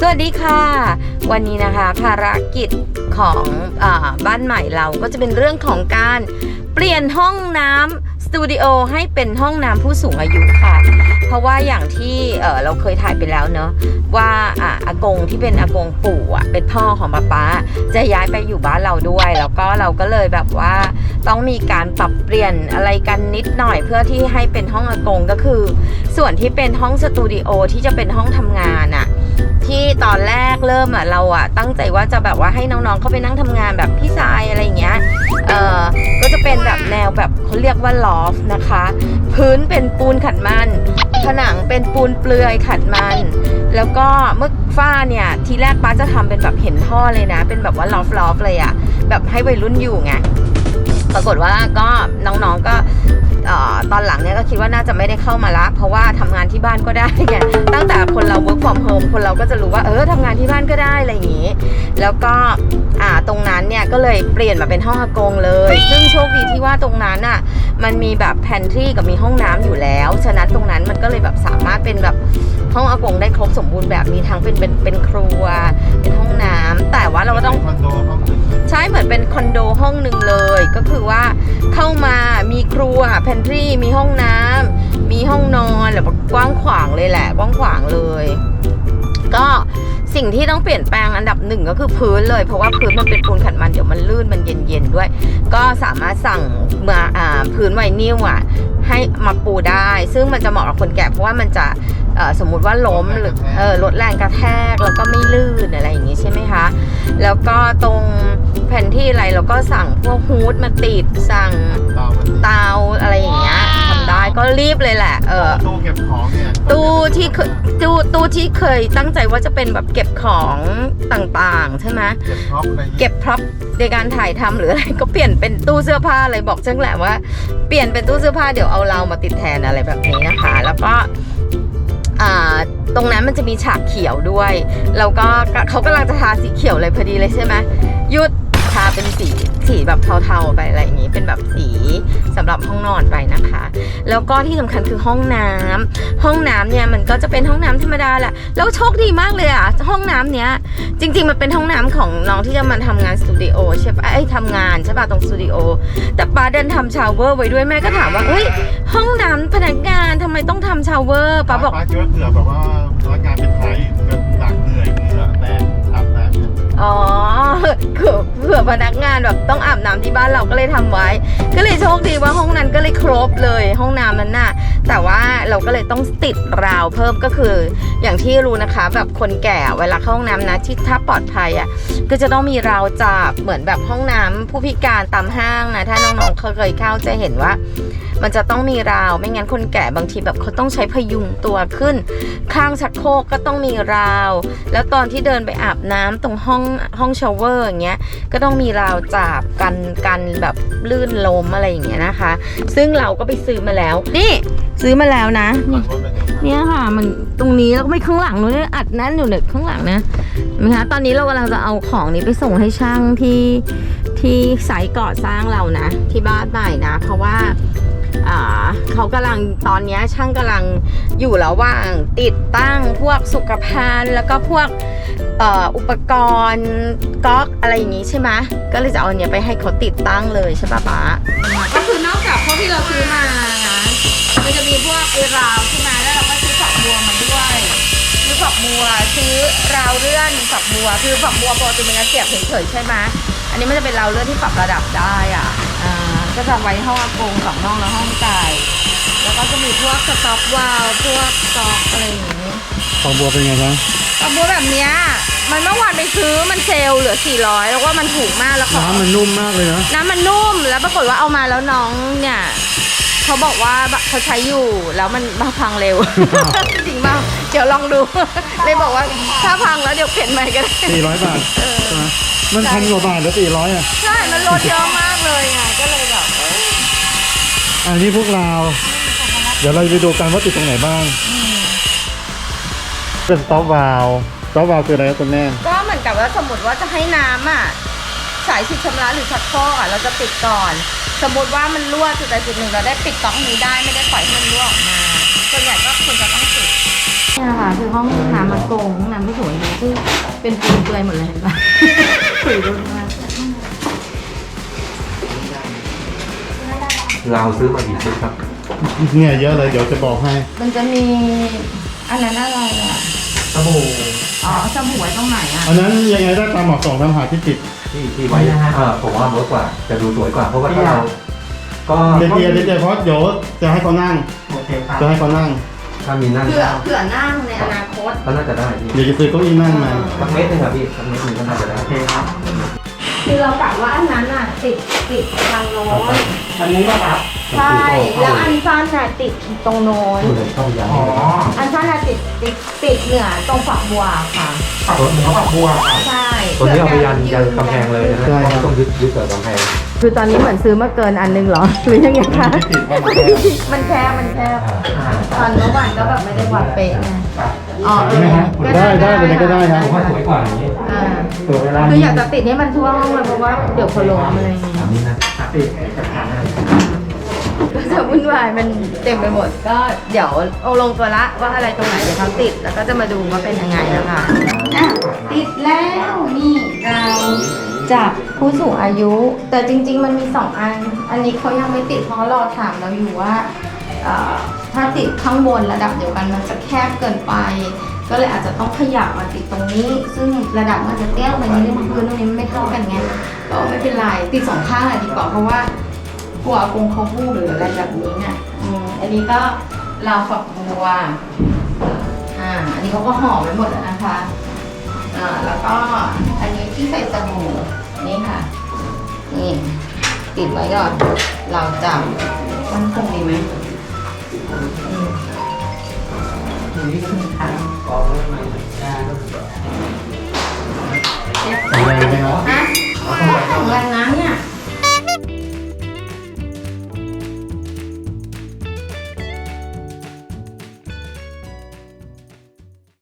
สวัสดีค่ะ วันนี้นะคะภารกิจของอบ้านใหม่เราก็จะเป็นเรื่องของการเปลี่ยนห้องน้ำสตูดิโอให้เป็นห้องน้ำผู้สูงอายุค่ะ เพราะว่าอย่างที่เเราเคยถ่ายไปแล้วเนอะว่าออากงที่เป็นอากงปู่อะเป็นพ่อของป๊าป๊าจะย้ายไปอยู่บ้านเราด้วย แล้วก็เราก็เลยแบบว่าต้องมีการปรับเปลี่ยนอะไรกันนิดหน่อยเพื่อที่ให้เป็นห้องอากงก็คือ ส่วนที่เป็นห้องสตูดิโอที่จะเป็นห้องทำงานอะ ที่ตอนแรกเริ่มอะเราอะตั้งใจว่าจะแบบว่าให้น้องๆเข้าไปนั่งทำงานแบบพี่ชายอะไรอย่างเงี้ย เออก็จะเป็นแบบแนวแบบเขาเรียกว่าลอฟนะคะ พื้นเป็นปูนขัดมัน ผนังเป็นปูนเปลือยขัดมัน แล้วก็เมื่อฝ้าเนี่ย ทีแรกป้าจะทำเป็นแบบเห็นท่อเลยนะ เป็นแบบว่าลอฟลอฟเลยอะ แบบให้วัยรุ่นอยู่ไง ปรากฏว่าก็น้องๆ คิดว่าน่าจะไม่ได้เข้ามาละ เพราะว่าทำงานที่บ้านก็ได้ไงตั้งแต่คนเรา work from home คนเราก็จะรู้ว่าเออทำงานที่บ้านก็ได้อะไรอย่างนี้ แล้วก็อ่าตรงนั้นเนี่ยก็เลยเปลี่ยนมาเป็นห้องอากงเลย ซึ่งโชคดีที่ว่าตรงนั้นอะ มันมีแบบแพนทรีกับมีห้องน้ำอยู่แล้ว ฉะนั้นตรงนั้นมันก็เลยแบบสามารถเป็นแบบห้องอากงได้ครบสมบูรณ์แบบมีทั้งเป็นเป็นเป็นครัว เป็นห้องน้ำแต่ว่าเราก็ต้องใช่เหมือนเป็นคอนโดห้องหนึ่งเลย ก็คือว่าเข้ามามีครัวแพนทรีมีห้องน้ำมีห้องนอนแบบกว้างขวางเลยแหละกว้างขวางเลย ก็ สิ่งที่ต้องเปลี่ยนแปลงอันดับหนึ่งก็คือพื้นเลย เพราะว่าพื้นมันเป็นปูนขัดมันเดี๋ยวมันลื่นมันเย็นๆด้วย ก็สามารถสั่งมาอ่าพื้นไวนิลอะให้มาปูได้ ซึ่งมันจะเหมาะกับคนแก่เพราะว่ามันจะเอ่อสมมุติว่าล้มหรือเออลดแรงกระแทกแล้วก็ไม่ลื่นอะไรอย่างงี้ใช่ไหมคะ แล้วก็ตรงแผ่นที่อะไรเราก็สั่งพวกฮูดมาติดสั่งเตามันเตาอะไรอย่างเงี้ยทำ ได้ก็รีบเลยแหละ เออตู้เก็บของเนี่ยตู้ที่เคยตู้ตู้ที่เคยตั้งใจว่าจะเป็นแบบเก็บของต่างๆ ใช่ไหมเก็บท็อปอะไรอย่างงี้เก็บพร็อพในการถ่ายทำหรืออะไรก็เปลี่ยนเป็นตู้เสื้อผ้าเลยบอกช่างแหละว่าเปลี่ยนเป็นตู้เสื้อผ้าเดี๋ยวเอาเรามาติดแทนอะไรแบบนี้นะคะ แล้วก็อ่าตรงนั้นมันจะมีฉากเขียวด้วย แล้วก็เขากำลังจะทาสีเขียวเลยพอดีเลยใช่ไหมหยุดทาเป็นสีสีแบบเทาๆไปอะไรอย่างนี้ เป็นแบบสีสำหรับห้องนอนไปนะคะ แล้วก็ที่สำคัญคือห้องน้ำห้องน้ำเนี่ยมันก็จะเป็นห้องน้ำธรรมดาแหละแล้วโชคดีมากเลยอะห้องน้ำเนี้ยจริง ๆ มันเป็นห้องน้ำของน้องที่จะมาทำงานสตูดิโอใช่ปะไอ้ยทำงานใช่ปะตรงสตูดิโอแต่ป้าเดินทำชาวเวอร์ไว้ด้วยแม่ก็ถามว่าเฮ้ยห้องน้ำพนักงานทำไมต้องทำชาวเวอร์ป้าบอกป้าคิดว่าเผื่อแบบว่าพนักงานเป็นไทยเกิดหนักเหนื่อยเหงื่อแตกอาบน้ำเนี่ ยอ๋อคือเผื่อพนักงานแบบต้องอาบน้ำที่บ้านเราก็เลยทำไว้ ก็เลยโชคดีว่าห้องนั้นก็เลยครบเลย ห้องน้ำนั้นน่ะ แต่ว่าเราก็เลยต้องติดราวเพิ่มก็คือ อย่างที่รู้นะคะแบบคนแก่เวลาเข้าห้องน้ำนะที่ถ้าปลอดภัยอะก็จะต้องมีราวจับเหมือนแบบห้องน้ำผู้พิการตามห้างนะถ้าน้องๆเคยเข้าจะเห็นว่า มันจะต้องมีราวไม่งั้นคนแก่บางทีแบบเขาต้องใช้พยุงตัวขึ้น ข้างชักโครกก็ต้องมีราว แล้วตอนที่เดินไปอาบน้ำตรงห้องห้องชาวเวอร์อย่างเงี้ยก็ต้องมีราวจับกันกันแบบลื่นล้มอะไรอย่างเงี้ยนะคะ ซึ่งเราก็ไปซื้อมาแล้วนี่ซื้อมาแล้วนะหลันี่งรถเป็นไงเนี่ยค่ะ มันตรงนี้แล้วก็ไม่ข้างหลังนู้นเนี่ยอัดแน่นอยู่เนี่ยข้างหลังนะเห็นไหมคะตอนนี้เรากำลังจะเอาของนี้ไปส่งให้ช่างที่ที่ไซต์ก่อสร้างเรานะ ที่บ้านใหม่นะ เพราะว่าอ่าเขากำลังตอนเนี้ยช่างกำลังอยู่ระหว่างติดตั้งพวกสุขภัณฑ์แล้วก็พวกเอ่ออุปกรณ์ก๊อกอะไรอย่างงี้ใช่ไหมก็เลยจะเอาอันเนี้ยไปให้เขาติดตั้งเลยใช่ปะป๊าก็คือนอกจากพวกที่เราซื้อมานะ มันจะมีพวกไอ้ราวใช่ไหมแล้วเราก็ซื้อฝักบัวมาด้วยซื้อฝักบัวซื้อราวเลื่อนฝักบัว คือฝักบัวปกติมันจะเสียบเฉยๆใช่ไหมอันนี้มันจะเป็นราวเลื่อนที่ปรับระดับได้อะอ่าก็จะไว้ห้องอากงกับน้องและห้องไก่แล้วก็จะมีพวกสต็อกวาลวพวกสต็อกอะไรอย่างนี้ของบัวเป็นไงบ้างฝักบัวแบบเนี้ยมันเมื่อวานไปซื้อมันเซลล์เหลือ 400 แล้วก็มันถูกมากแล้วเขาน้ำมันนุ่มมากเลยนะน้ำมันนุ่มแล้วปรากฏว่าเอามาแล้วน้องเนี่ย เขาบอกว่าเขาใช้อยู่แล้วมันมาพังเร็ว จริงเปล่าเดี๋ยวลองดู เลยบอกว่าถ้าพังแล้วเดี๋ยวเปลี่ยนใหม่ก็ได้400บาทเออใช่ไหมมันพันกว่าบาทแล้ว400อะใช่ มันลดเยอะมากเลยไงก็เลยแบบเอ้ยอันนี้พวกเรา เดี๋ยวเราจะไปดูกันว่าติดตรงไหนบ้าง เป็นสต็อปวาลสต็อปวาลคืออะไรครับคุณแม่ก็เหมือนกับว่าสมมติว่าจะให้น้ำอะสายฉีดชำระหรือชักโครกอะเราจะปิดก่อน สมมติว่ามันรั่วจุดใดจุดหนึ่งเราได้ปิดก๊อกนี้ได้ไม่ได้ปล่อยให้มันรั่วออกมาส่วนใหญ่ก็ควรจะต้องปิดเนี่ยค่ะคือห้องน้ำมันโกงห้องน้ำผู้สูงอายุซึ่งเป็นปูนเปลือยหมดเลยเห็นปะสวยรุ่นมากเราซื้อมากี่ชุดครับ เนี่ยเยอะเลยเดี๋ยวจะบอกให้ มันจะมีอันนั้นอะไรอะ สบู่อ๋อสบู่ไว้ตรงไหนอะอันนั้นยังไงได้ตามเหมาะสมตามหาที่ติด ที่ที่ไว้เออผมว่าเวิร์กกว่า จะดูสวยกว่า เพราะว่าถ้าเราก็เดี๋ยวเดี๋ยวเดี๋ยวเพราะเดี๋ยวจะให้เขานั่ง โอเคครับจะให้เขานั่ง ถ้ามีนั่งเผื่อเผื่อนั่งในอนาคต ก็น่าจะได้พี่เดี๋ยวจะซื้อเก้าอี้นั่งมา สักเมตรหนึงครับพี่สักเมตรหนึงก็น่าจะได้ โอเคครับ คือเรากะว่าอันนั้นอะติดติดทางโน้น อันนี้ก็ครับ ใช่ แล้วอันสั้นน่ะติดตรงโน้นดูเลยต้องย้ำอ๋ออันสั้นน่ะติดติดติดเหนือตรงฝักบัวค่ะปักหัวปักบัวครับใช่ตัวนี้เอาไปยันยันกำแพงเลยนะใช่ครับ ต้องยึดยึดกับกำแพงคือตอนนี้เหมือนซื้อมาเกินอันนึงเหรอ หรือยังไงคะ มันแคบมันแคบตอนเมื่อวานก็แบบไม่ได้วัดเป๊ะไงอ๋อเออก็ได้ได้เป็นไงก็ได้ครับผมว่าสวยกว่าอย่างนี้อ่า ตัวเวลาคืออยากจะติดให้มันทั่วห้องเลยเพราะว่าเดี๋ยวคนล้มอะไรอย่างเงี้ย อันนี้นะ ติดกระถางก็ จะวุ่นวายมันเต็มไปหมด ก็เดี๋ยวเอาลงตัวละว่าอะไรตรงไหนเดี๋ยวเขาติดแล้วก็จะมาดูว่าเป็นยังไงนะคะอะติดแล้วนี่เราจากผู้สูงอายุ แต่จริง ๆ มันมีสองอัน อันนี้เขายังไม่ติดเพราะรอถามเราอยู่ว่าเอ่อถ้าติดข้างบนระดับเดียวกันมันจะแคบเกินไป ก็เลยอาจจะต้องขยับมาติดตรงนี้ ซึ่งระดับมันจะเตี้ยลงไปนิดนึงพื้นตรงนี้มันไม่เท่ากันไงก็ไม่เป็นไรติดสองข้างอะดีกว่าเพราะว่า ลัวอากงเขาพูดหรืออะไรแบบนี้เนี่ยอืมอันนี้ก็ราวฝักบัวอ่า อันนี้เขาก็ห่อไว้หมดแล้วนะคะ อ่า แล้วก็อันนี้ที่ใส่สบู่นี่ค่ะ นี่ติดไว้ก่อนเราจับมันคงดีไหมอืมเรียบร้อยแรง